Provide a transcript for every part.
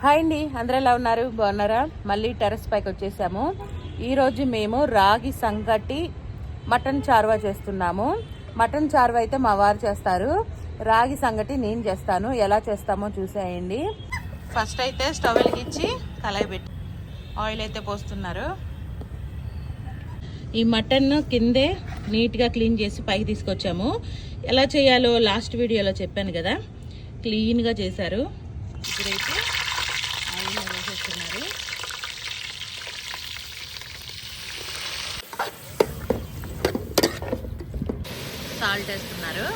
Hi అండి అందరూ ఎలా ఉన్నారు? బాగున్నారా? మళ్ళీ టెర్రస్ పైకి వచ్చేసాము. ఈరోజు మేము రాగి సంగటి మటన్ చారువా చేస్తున్నాము. మటన్ చారువా అయితే మా వారు చేస్తారు. రాగి సంగటి నేను చేస్తాను. ఎలా చేస్తామో చూసేయండి. ఫస్ట్ అయితే స్టవ్ వెలిగించి కలాయి పెట్టి ఆయిల్ అయితే పోస్తున్నారు. ఈ మటన్ కిందే నీట్గా క్లీన్ చేసి పైకి తీసుకొచ్చాము. ఎలా చేయాలో లాస్ట్ వీడియోలో చెప్పాను కదా. క్లీన్గా చేశారు. ఇప్పుడైతే వేస్తున్నారు.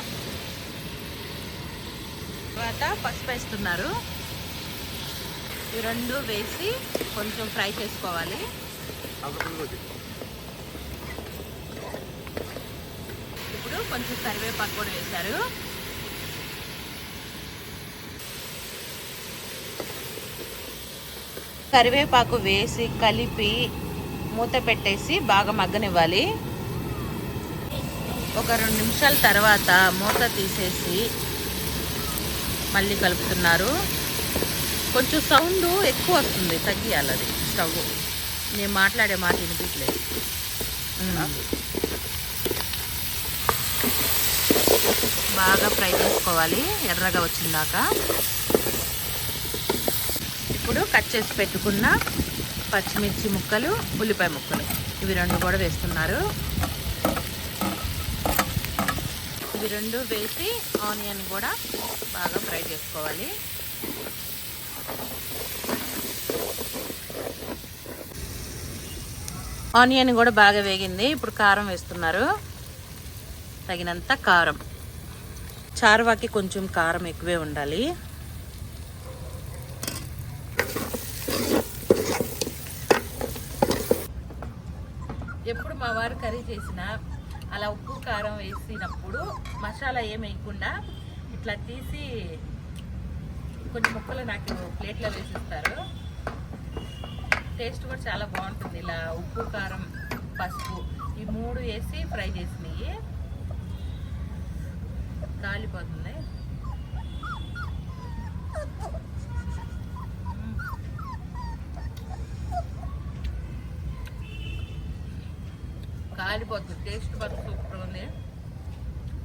తర్వాత పసుపు వేస్తున్నారు. ఈ రెండు వేసి కొంచెం ఫ్రై చేసుకోవాలి. ఇప్పుడు కొంచెం కరివేపాకు కూడా వేశారు. కరివేపాకు వేసి కలిపి మూత పెట్టేసి బాగా మగ్గనివ్వాలి. ఒక రెండు నిమిషాల తర్వాత మూత తీసేసి మళ్ళీ కలుపుతున్నారు. కొంచెం సౌండ్ ఎక్కువ వస్తుంది తగ్గియాలి అది స్టవ్. నేను మాట్లాడే మాట వినిపించలేదు. బాగా ఫ్రై చేసుకోవాలి ఎర్రగా వచ్చిందాక. ఇప్పుడు కట్ చేసి పెట్టుకున్న పచ్చిమిర్చి ముక్కలు ఉల్లిపాయ ముక్కలు. ఇవి రెండు కూడా వేస్తున్నారు. ఇవి రెండు వేసి ఆనియన్ కూడా బాగా ఫ్రై చేసుకోవాలి. ఆనియన్ కూడా బాగా వేగింది. ఇప్పుడు కారం వేస్తున్నారు. తగినంత కారం. చారువాకి కొంచెం కారం ఎక్కువే ఉండాలి. ఎప్పుడు మా వారు కర్రీ చేసినా అలా ఉప్పు కారం వేసినప్పుడు మసాలా ఏం వేయకుండా ఇట్లా తీసి కొన్ని ముక్కలు నాకు ప్లేట్లో వేసిస్తారు. టేస్ట్ కూడా చాలా బాగుంటుంది. ఇలా ఉప్పు కారం పసుపు ఈ మూడు వేసి ఫ్రై చేసినవి. కాలిపోతుంది కాలిపోతుంది టేస్ట్ మాత్రం సూపర్ ఉంది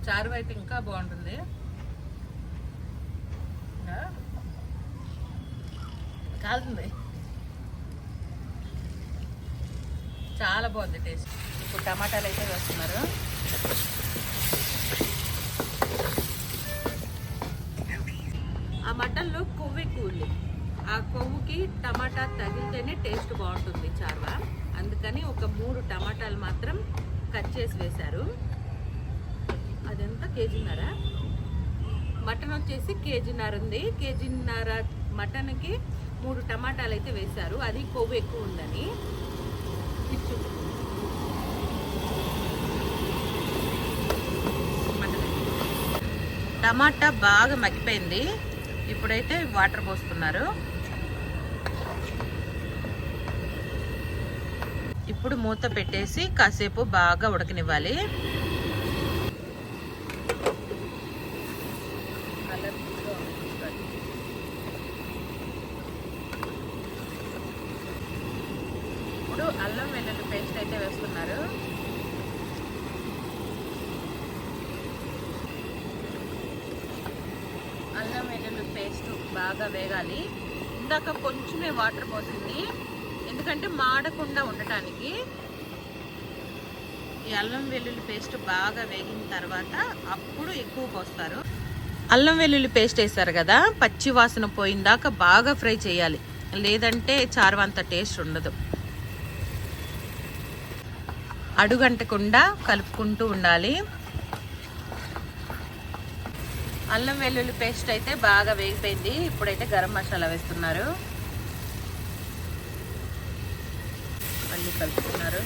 చారు అయితే ఇంకా బాగుంటుంది. కాలుతుంది. చాలా బాగుంది టేస్ట్. ఇప్పుడు టమాటాలు అయితే వేస్తున్నారు. ఆ మటన్లో కొవ్వు ఎక్కువ ఉంది. ఆ కొవ్వుకి టమాటా తగిలితేనే టేస్ట్ బాగుంటుంది చార్వా. అందుకని ఒక మూడు టమాటాలు మాత్రం కట్ చేసి వేశారు. అదంతా? కేజీన్నర? మటన్ వచ్చేసి కేజీన్నర ఉంది. కేజీన్నర మటన్కి మూడు టమాటాలు అయితే వేశారు. అది కొవ్వు ఎక్కువ ఉందని. ఇచ్చు టమాటా బాగా మగ్గిపోయింది. ఇప్పుడైతే వాటర్ పోస్తున్నారు. ఇప్పుడు మూత పెట్టేసి కాసేపు బాగా ఉడకనివ్వాలి. ఇప్పుడు అల్లం వెల్లుల్లి పేస్ట్ అయితే వేస్తున్నారు అల్లం వెల్లుల్లి పేస్ట్ బాగా వేగాలి. ఇందాక కొంచెమే వాటర్ పోసింది. ఎందుకంటే మాడకుండా ఉండటానికి ఈ అల్లం వెల్లుల్లి పేస్ట్ బాగా వేగిన తర్వాత అప్పుడు ఎక్కువ పోస్తారు. అల్లం వెల్లుల్లి పేస్ట్ వేస్తారు కదా పచ్చి వాసన పోయిందాక బాగా ఫ్రై చేయాలి. లేదంటే చారు అంత టేస్ట్ ఉండదు. అడుగంటకుండా కలుపుకుంటూ ఉండాలి. అల్లం వెల్లుల్లి పేస్ట్ అయితే బాగా వేగిపోయింది. ఇప్పుడైతే గరం మసాలా వేస్తున్నారు. మళ్ళీ కలుపుతున్నారు.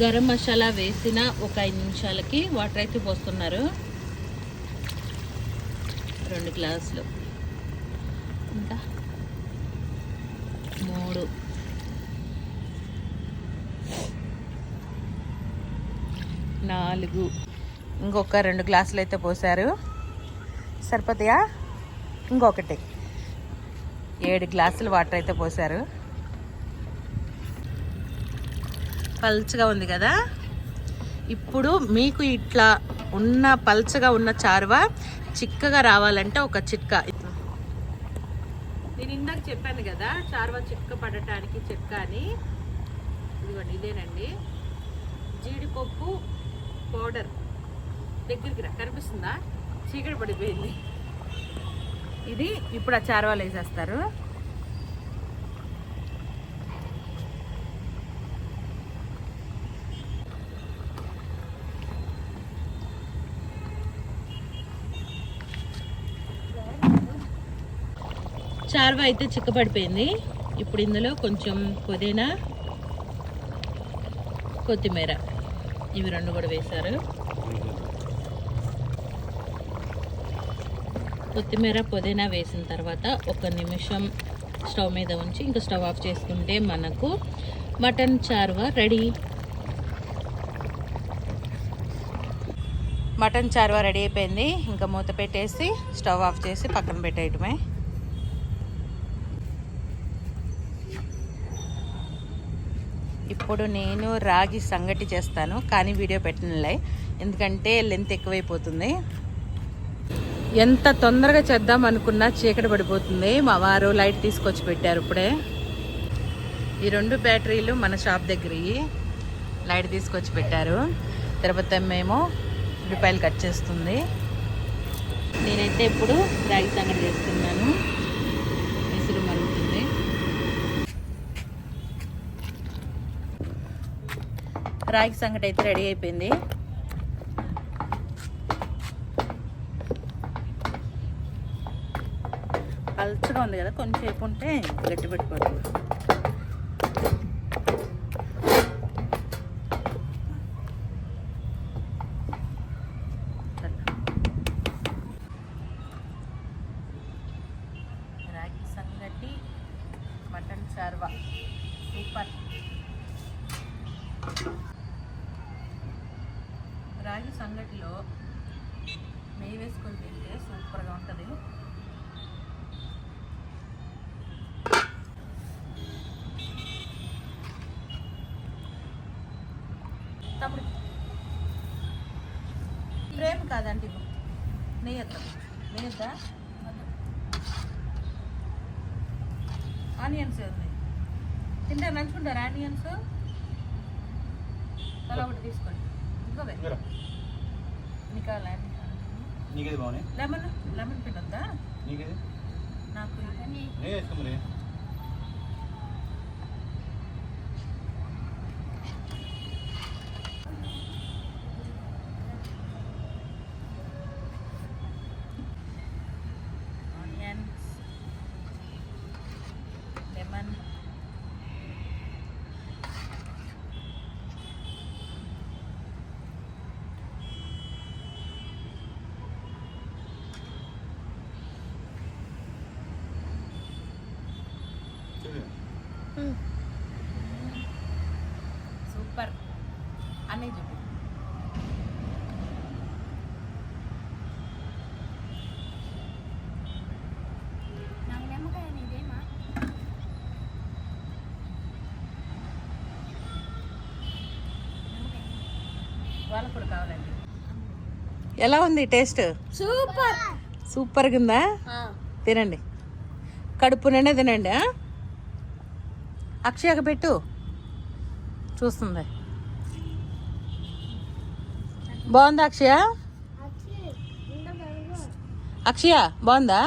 గరం మసాలా వేసిన ఒక ఐదు నిమిషాలకి వాటర్ అయితే పోస్తున్నారు. రెండు గ్లాసులు. ఇంకా మూడు. నాలుగు. ఇంకొక రెండు గ్లాసులు అయితే పోసారు సరిపోతాయా? ఇంకొకటి. ఏడు గ్లాసులు వాటర్ అయితే పోసారు పల్చగా ఉంది కదా? ఇప్పుడు మీకు ఇట్లా ఉన్న పల్చగా ఉన్న చారువ చిక్కగా రావాలంటే ఒక చిట్కా. నేను ఇందాక చెప్పాను కదా చారువ చిక్క పడటానికి చిక్క అని. ఇదిగోండి ఇదేనండి. జీడిపప్పు పౌడర్. దగ్గరికి రా కనిపిస్తుందా? చీకటి పడిపోయింది. ఇది ఇప్పుడు ఆ చారువాలు వేసేస్తారు. చారువ అయితే చిక్కబడిపోయింది. ఇప్పుడు ఇందులో కొంచెం పుదీనా కొత్తిమీర ఇవి రెండు కూడా వేశారు. కొత్తిమీర పుదీనా వేసిన తర్వాత ఒక నిమిషం స్టవ్ మీద ఉంచి ఇంకా స్టవ్ ఆఫ్ చేసుకుంటే మనకు మటన్ చారువ రెడీ. మటన్ చారువ రెడీ అయిపోయింది. ఇంకా మూత పెట్టేసి స్టవ్ ఆఫ్ చేసి పక్కన పెట్టేయటమే. ఇప్పుడు నేను రాగి సంగటి చేస్తాను కానీ వీడియో పెట్టనులే. ఎందుకంటే లెంత్ ఎక్కువైపోతుంది. ఎంత తొందరగా చేద్దాం అనుకున్నా చీకటి పడిపోతుంది. మా వారు లైట్ తీసుకొచ్చి పెట్టారు ఇప్పుడే. ఈ రెండు బ్యాటరీలు మన షాప్ దగ్గర లైట్ తీసుకొచ్చి పెట్టారు. తిరుపతి మేము రూపాయలు కట్ చేస్తుంది. నేనైతే ఇప్పుడు రాగి సంగటి చేస్తున్నాను. రాగి సంగటి అయితే రెడీ అయిపోయింది. పలుచగా ఉంది కదా కొంచెంసేపు ఉంటే గట్టి పెట్టుకోండి రాగి సంగటి మటన్ చార్వా. సూపర్. రాగి సంగటిలో నెయ్యి వేసుకొని తింటే సూపర్గా ఉంటుంది. తప్పుడు ప్రేమ కాదండి నెయ్యి వద్దాం నెయ్యి వద్దా ఆనియన్స్ ఉంది తింటారు నంచుకుంటారు ఆనియన్స్? అలా ఒకటి తీసుకోండి. ఇంకోవే నీకు నీకేది బాగున్నాయి? లెమన్ లెమన్ పిండి వద్దా నీకేది? నాకు నేను వేసుకో మరి ఆనియన్స్ లెమన్ చూడు సూపర్ అన్నీ చెప్పు వాళ్ళకు కూడా కావాలండి ఎలా ఉంది టేస్ట్? సూపర్. సూపర్గా ఉందా తినండి. కడుపు నిండా తినండి? అక్షయకు పెట్టు. చూస్తుంది. బాగుందా అక్షయ? అక్షయ బాగుందా?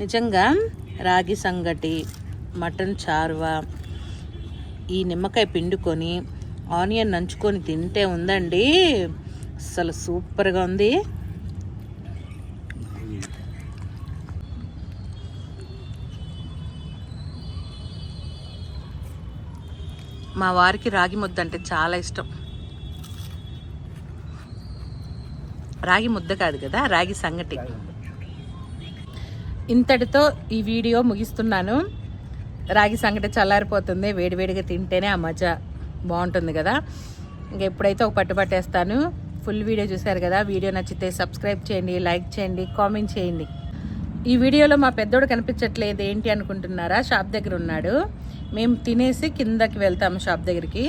నిజంగా రాగి సంగటి మటన్ చారువా ఈ నిమ్మకాయ పిండుకొని ఆనియన్ నంచుకొని తింటే ఉందండి. అసలు సూపర్గా ఉంది. మా వారికి రాగి ముద్ద అంటే చాలా ఇష్టం. రాగి ముద్ద కాదు కదా రాగి సంగటి. ఇంతటితో ఈ వీడియో ముగిస్తున్నాను. రాగి సంగటి చల్లారిపోతుంది వేడివేడిగా తింటేనే ఆ మజా బాగుంటుంది కదా. ఇంక ఎప్పుడైతే ఒక పట్టు పట్టేస్తాను ఫుల్ వీడియో చూశారు కదా వీడియో నచ్చితే సబ్స్క్రైబ్ చేయండి లైక్ చేయండి కామెంట్ చేయండి. ఈ వీడియోలో మా పెద్దోడు కనిపించట్లేదు ఏంటి అనుకుంటున్నారా? షాప్ దగ్గర ఉన్నాడు. మేము తినేసి కిందకి వెళ్తాము షాప్ దగ్గరికి.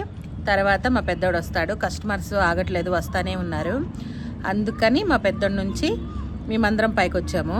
తర్వాత మా పెద్దోడు వస్తాడు. కస్టమర్స్ ఆగట్లేదు వస్తానే ఉన్నారు. అందుకని మా పెద్దోడి నుంచి మేమందరం పైకి వచ్చాము